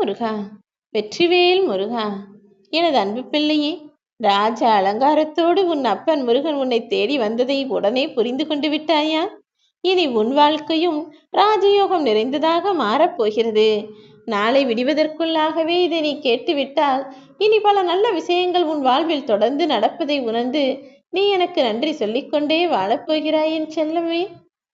முருகா வெற்றிவேல் முருகா எனது அன்பு பிள்ளையே ராஜ அலங்காரத்தோடு உன் அப்பன் முருகன் உன்னை தேடி வந்ததை உடனே புரிந்து கொண்டு விட்டாயா? இனி உன் வாழ்க்கையும் ராஜயோகம் நிறைந்ததாக மாறப்போகிறது. நாளை விடுவதற்குள்ளாகவே இதை நீ கேட்டுவிட்டால் இனி பல நல்ல விஷயங்கள் உன் வாழ்வில் தொடர்ந்து நடப்பதை உணர்ந்து நீ எனக்கு நன்றி சொல்லிக்கொண்டே வாழப்போகிறாய் என் செல்லமே.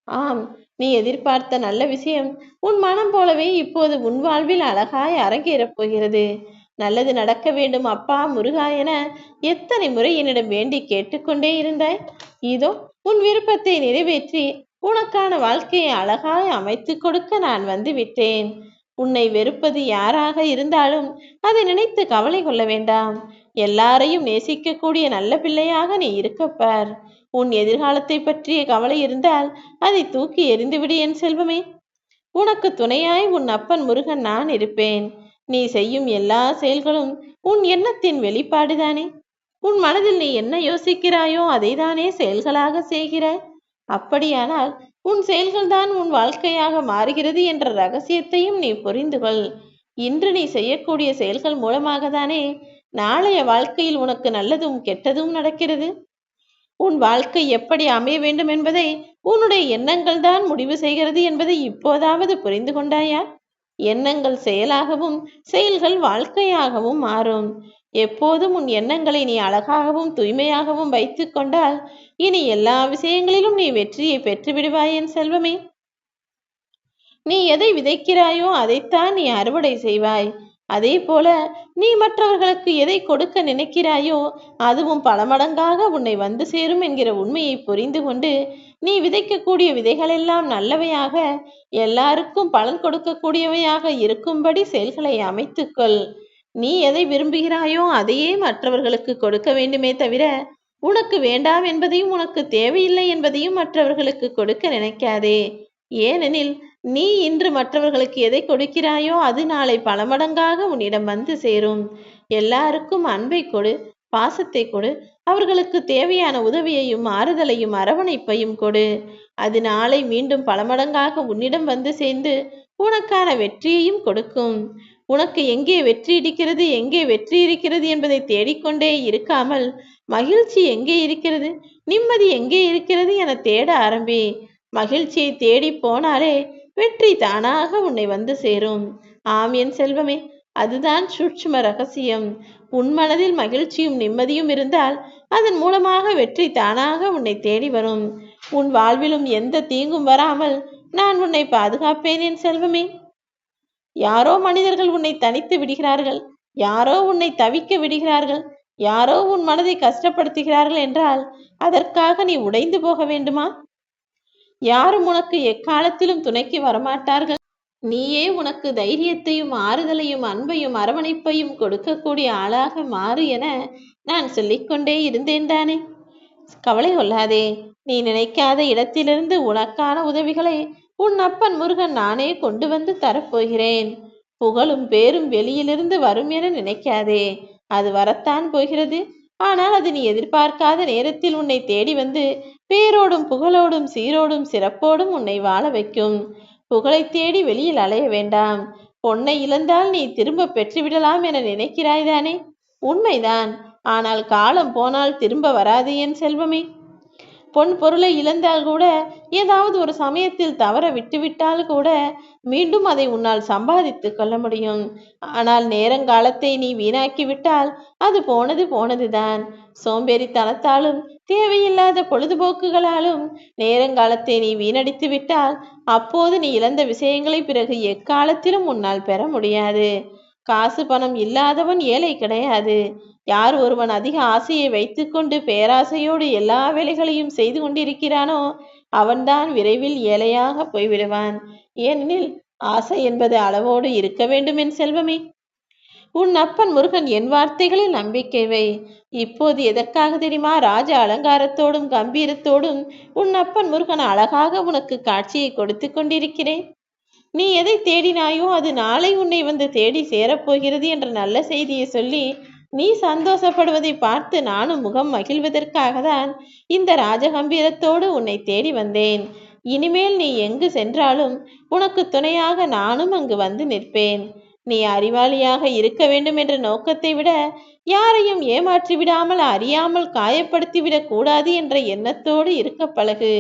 ஆம் நீ எதிர்பார்த்த நல்ல விஷயம் உன் மனம் போலவே இப்போது உன் வாழ்வில் அழகாய் அரங்கேறப் போகிறது. நல்லது நடக்க வேண்டும் அப்பா முருகா என எத்தனை முறை என்னிடம் வேண்டி கேட்டுக்கொண்டே இருந்தாய். இதோ உன் விருப்பத்தை நிறைவேற்றி உனக்கான வாழ்க்கையை அழகாய் அமைத்து கொடுக்க நான் வந்து விட்டேன். உன்னை வெறுப்பது யாராக இருந்தாலும் அதை நினைத்து கவலை கொள்ள வேண்டாம். எல்லாரையும் நேசிக்கக்கூடிய நல்ல பிள்ளையாக நீ இருக்கப்பார். உன் எதிர்காலத்தை பற்றிய கவலை இருந்தால் அதை தூக்கி எறிந்துவிடு என் செல்வமே. உனக்கு துணையாய் உன் அப்பன் முருகன் நான் இருப்பேன். நீ செய்யும் எல்லா செயல்களும் உன் எண்ணத்தின் வெளிப்பாடுதானே. உன் மனதில் நீ என்ன யோசிக்கிறாயோ அதைதானே செயல்களாக செய்கிறாய். அப்படியானால் உன் செயல்கள்தான் உன் வாழ்க்கையாக மாறுகிறது என்ற ரகசியத்தையும் நீ புரிந்து கொள். இன்று நீ செய்யக்கூடிய செயல்கள் மூலமாக தானே நாளைய வாழ்க்கையில் உனக்கு நல்லதும் கெட்டதும் நடக்கிறது. உன் வாழ்க்கை எப்படி அமைய வேண்டும் என்பதை உன்னுடைய எண்ணங்கள் தான் முடிவு செய்கிறது என்பதை இப்போதாவது புரிந்து கொண்டாயா? எண்ணங்கள் செயலாகவும் செயல்கள் வாழ்க்கையாகவும் மாறும். எப்போதும் உன் எண்ணங்களை நீ அழகாகவும் தூய்மையாகவும் வைத்து கொண்டால் இனி எல்லா விஷயங்களிலும் நீ வெற்றியை பெற்றுவிடுவாய் என் செல்வமே. நீ எதை விதைக்கிறாயோ அதைத்தான் நீ அறுவடை செய்வாய். அதே போல நீ மற்றவர்களுக்கு எதை கொடுக்க நினைக்கிறாயோ அதுவும் பல மடங்காக உன்னை வந்து சேரும் என்கிற உண்மையை புரிந்து கொண்டு நீ விதைக்கக்கூடிய விதைகளெல்லாம் நல்லவையாக எல்லாருக்கும் பலன் கொடுக்கக்கூடியவையாக இருக்கும்படி செயல்களை அமைத்துக்கொள். நீ எதை விரும்புகிறாயோ அதையே மற்றவர்களுக்கு கொடுக்க வேண்டுமே தவிர உனக்கு வேண்டாம் என்பதையும் உனக்கு தேவையில்லை என்பதையும் மற்றவர்களுக்கு கொடுக்க நினைக்காதே. ஏனெனில் நீ இன்று மற்றவர்களுக்கு எதை கொடுக்கிறாயோ அது நாளை பல மடங்காக உன்னிடம் வந்து சேரும். எல்லாருக்கும் அன்பை கொடு பாசத்தை கொடு அவர்களுக்கு தேவையான உதவியையும் ஆறுதலையும் அரவணைப்பையும் கொடு. அது நாளை மீண்டும் பல மடங்காக உன்னிடம் வந்து சேர்ந்து உனக்கான வெற்றியையும் கொடுக்கும். உனக்கு எங்கே வெற்றி இருக்கிறது எங்கே வெற்றி இருக்கிறது என்பதை தேடிக்கொண்டே இருக்காமல் மகிழ்ச்சி எங்கே இருக்கிறது நிம்மதி எங்கே இருக்கிறது என தேட ஆரம்பி. மகிழ்ச்சியை தேடி போனாலே வெற்றி தானாக உன்னை வந்து சேரும். ஆம் என் செல்வமே அதுதான் சூட்சும ரகசியம். உன் மனதில் மகிழ்ச்சியும் நிம்மதியும் இருந்தால் அதன் மூலமாக வெற்றி தானாக உன்னை தேடி வரும். உன் வாழ்விலும் எந்த தீங்கும் வராமல் நான் உன்னை பாதுகாப்பேன் என் செல்வமே. யாரோ மனிதர்கள் உன்னை தனித்து விடுகிறார்கள். யாரோ உன்னை தவிக்க விடுகிறார்கள். யாரோ உன் மனதை கஷ்டப்படுத்துகிறார்கள் என்றால் அதற்காக நீ உடைந்து போக வேண்டுமா? யாரும் உனக்கு எக்காலத்திலும் துணைக்கு வரமாட்டார்கள். நீயே உனக்கு தைரியத்தையும் ஆறுதலையும் அன்பையும் அரவணைப்பையும் கொடுக்கக்கூடிய ஆளாக மாறு என நான் சொல்லிக்கொண்டே இருந்தேன் தானே. கவலை கொள்ளாதே. நீ நினைக்காத இடத்திலிருந்து உனக்கான உதவிகளை உன் அப்பன் முருகன் நானே கொண்டு வந்து தரப்போகிறேன். புகழும் பேரும் வெளியிலிருந்து வரும் என நினைக்காதே. அது வரத்தான் போகிறது. ஆனால் அது நீ எதிர்பார்க்காத நேரத்தில் உன்னை தேடி வந்து பேரோடும் புகழோடும் சீரோடும் சிறப்போடும் உன்னை வாழ வைக்கும். புகழை தேடி வெளியில் அலைய வேண்டாம். பொன்னை இழந்தால் நீ திரும்ப பெற்றுவிடலாம் என நினைக்கிறாய்தானே உண்மைதான். ஆனால் காலம் போனால் திரும்ப வராது என் செல்வமே. பொன் பொருளை இழந்தால் கூட ஏதாவது ஒரு சமயத்தில் தவற விட்டுவிட்டால் கூட மீண்டும் அதை உன்னால் சம்பாதித்து கொள்ள முடியும். ஆனால் நேரங்காலத்தை நீ வீணாக்கி விட்டால் அது போனது போனதுதான். சோம்பேறித்தனத்தாலும் தேவையில்லாத பொழுதுபோக்குகளாலும் நேரங்காலத்தை நீ வீணடித்து விட்டால் அப்போது நீ இழந்த விஷயங்களை பிறகு எக்காலத்திலும் உன்னால் பெற முடியாது. காசு பணம் இல்லாதவன் ஏழை கிடையாது. யார் ஒருவன் அதிக ஆசையை வைத்துக்கொண்டு பேராசையோடு எல்லா வேலைகளையும் செய்து கொண்டிருக்கிறானோ அவன்தான் விரைவில் ஏழையாக போய்விடுவான். ஏனெனில் ஆசை என்பது அளவோடு இருக்க வேண்டும் என் செல்வமே. உன் அப்பன் முருகன் என் வார்த்தைகளில் நம்பிக்கை வை. இப்போது எதற்காக தெரியுமா? ராஜ அலங்காரத்தோடும் கம்பீரத்தோடும் உன் அப்பன் முருகன் அழகாக உனக்கு காட்சியை கொடுத்து கொண்டிருக்கிறேன். நீ எதை தேடினாயோ அது நாளை உன்னை வந்து தேடி சேரப்போகிறது என்ற நல்ல செய்தியை சொல்லி நீ சந்தோஷப்படுவதை பார்த்து நானும் முகம் மகிழ்வதற்காக தான் இந்த ராஜகம்பீரத்தோடு உன்னை தேடி வந்தேன். இனிமேல் நீ எங்கு சென்றாலும் உனக்கு துணையாக நானும் அங்கு வந்து நிற்பேன். நீ அறிவாளியாக இருக்க வேண்டும் என்ற நோக்கத்தை விட யாரையும் ஏமாற்றி விடாமல் அறியாமல் காயப்படுத்திவிடக் கூடாது என்ற எண்ணத்தோடு இருக்க பழகு.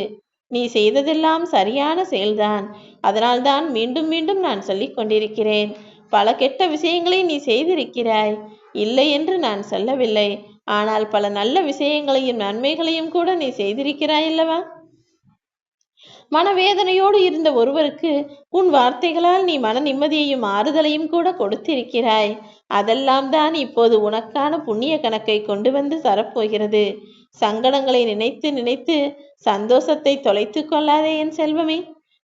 நீ செய்ததெல்லாம் சரியான செயல்தான். அதனால்தான் மீண்டும் மீண்டும் நான் சொல்லிக் கொண்டிருக்கிறேன். பல கெட்ட விஷயங்களை நீ செய்திருக்கிறாய். இல்லை என்று நான் சொல்லவில்லை. ஆனால் பல நல்ல விஷயங்களையும் நன்மைகளையும் கூட நீ செய்திருக்கிறாய் அல்லவா? மனவேதனையோடு இருந்த ஒருவருக்கு உன் வார்த்தைகளால் நீ மன நிம்மதியையும் ஆறுதலையும் கூட கொடுத்திருக்கிறாய். அதெல்லாம் தான் இப்போது உனக்கான புண்ணிய கணக்கை கொண்டு வந்து தரப்போகிறது. சங்கடங்களை நினைத்து நினைத்து சந்தோஷத்தை தொலைத்து கொள்ளாதே என் செல்வமே.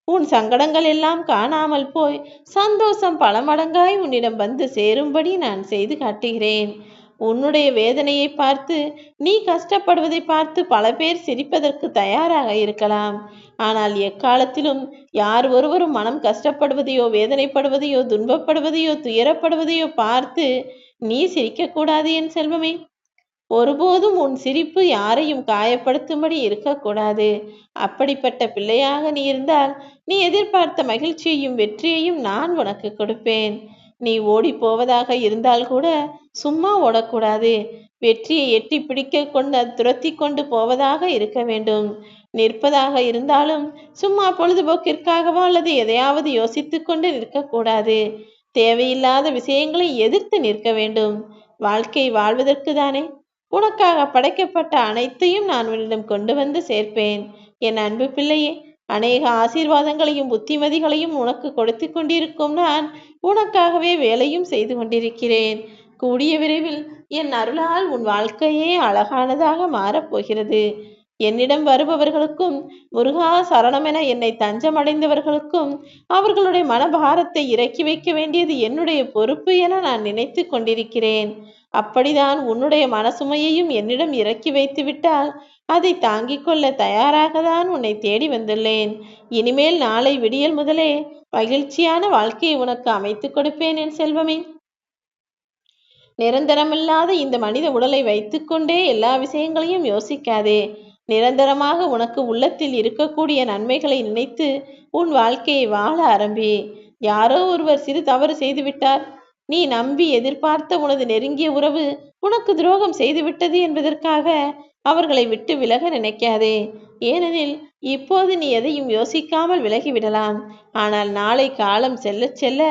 உன் சங்கடங்கள் எல்லாம் காணாமல் போய் சந்தோஷம் பல மடங்காய் உன்னிடம் வந்து சேரும்படி நான் செய்து காட்டுகிறேன். உன்னுடைய வேதனையை பார்த்து நீ கஷ்டப்படுவதை பார்த்து பல பேர் சிரிப்பதற்கு தயாராக இருக்கலாம். ஆனால் எக்காலத்திலும் யார் ஒருவரும் மனம் கஷ்டப்படுவதையோ வேதனைப்படுவதையோ துன்பப்படுவதையோ துயரப்படுவதையோ பார்த்து நீ சிரிக்கக்கூடாது என் செல்வமே. ஒருபோதும் உன் சிரிப்பு யாரையும் காயப்படுத்தும்படி இருக்கக்கூடாது. அப்படிப்பட்ட பிள்ளையாக நீ இருந்தால் நீ எதிர்பார்த்த மகிழ்ச்சியையும் வெற்றியையும் நான் உனக்கு கொடுப்பேன். நீ ஓடி போவதாக இருந்தால் கூட சும்மா ஓடக்கூடாது. வெற்றியை எட்டி பிடிக்க கொண்டு துரத்தி கொண்டு போவதாக இருக்க வேண்டும். நிற்பதாக இருந்தாலும் சும்மா பொழுதுபோக்கிற்காகவோ அல்லது எதையாவது யோசித்து கொண்டு நிற்கக்கூடாது. தேவையில்லாத விஷயங்களை எதிர்த்து நிற்க வேண்டும். வாழ்க்கை வாழ்வதற்கு தானே உனக்காக படைக்கப்பட்ட அனைத்தையும் நான் உன்னிடம் கொண்டு வந்து சேர்ப்பேன். என் அன்பு பிள்ளையே அநேக ஆசீர்வாதங்களையும் புத்திமதிகளையும் உனக்கு கொடுத்து கொண்டிருக்கும் நான் உனக்காகவே வேலையும் செய்து கொண்டிருக்கிறேன். கூடிய விரைவில் என் அருளால் உன் வாழ்க்கையே அழகானதாக மாறப்போகிறது என்னிடம் வருபவர்களுக்கும் முருகா சரணமென என்னை தஞ்சமடைந்தவர்களுக்கும் அவர்களுடைய மனபாரத்தை இறக்கி வைக்க வேண்டியது என்னுடைய பொறுப்பு என நான் நினைத்து கொண்டிருக்கிறேன். அப்படிதான் உன்னுடைய மனசுமையையும் என்னிடம் இறக்கி வைத்து விட்டால் அதை தாங்கிக் கொள்ள தயாராக தான் உன்னை தேடி வந்துள்ளேன். இனிமேல் நாளை விடியல் முதலே மகிழ்ச்சியான வாழ்க்கையை உனக்கு அமைத்துக் கொடுப்பேன் என் செல்வமே. நிரந்தரமில்லாத இந்த மனித உடலை வைத்துக்கொண்டே எல்லா விஷயங்களையும் யோசிக்காதே. நிரந்தரமாக உனக்கு உள்ளத்தில் இருக்கக்கூடிய நன்மைகளை நினைத்து உன் வாழ்க்கையை வாழ ஆரம்பி. யாரோ ஒருவர் சிறு தவறு செய்துவிட்டார். நீ நம்பி எதிர்பார்த்த உனது நெருங்கிய உறவு உனக்கு துரோகம் செய்துவிட்டது என்பதற்காக அவர்களை விட்டு விலக நினைக்காதே. ஏனெனில் இப்போது நீ எதையும் யோசிக்காமல் விலகிவிடலாம். ஆனால் நாளை காலம் செல்ல செல்ல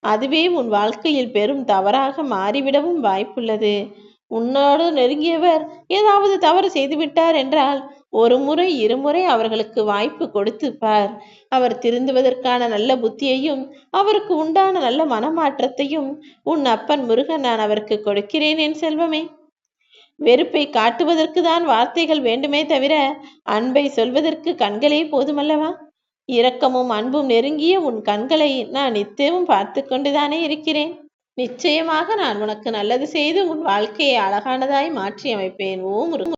அதுவே உன் வாழ்க்கையில் பெரும் தவறாக மாறிவிடவும் வாய்ப்புள்ளது. உன்னோடு நெருங்கியவர் ஏதாவது தவறு செய்துவிட்டார் என்றால் ஒரு முறை இருமுறை அவர்களுக்கு வாய்ப்பு கொடுத்து பார் அவர் திருந்துவதற்கான நல்ல புத்தியையும் அவருக்கு உண்டான நல்ல மனமாற்றத்தையும் உன் அப்பன் முருகன் நான் அவருக்கு கொடுக்கிறேன் என் செல்வமே. வெறுப்பை காட்டுவதற்கு தான் வார்த்தைகள் வேண்டுமே தவிர அன்பை சொல்வதற்கு கண்களே போதுமல்லவா? இரக்கமும் அன்பும் நெருங்கிய உன் கண்களை நான் நித்தியமும் பார்த்து கொண்டுதானே இருக்கிறேன். நிச்சயமாக நான் உனக்கு நல்லது செய்து உன் வாழ்க்கையை அழகானதாய் மாற்றி அமைப்பேன் ஓ முருகன்.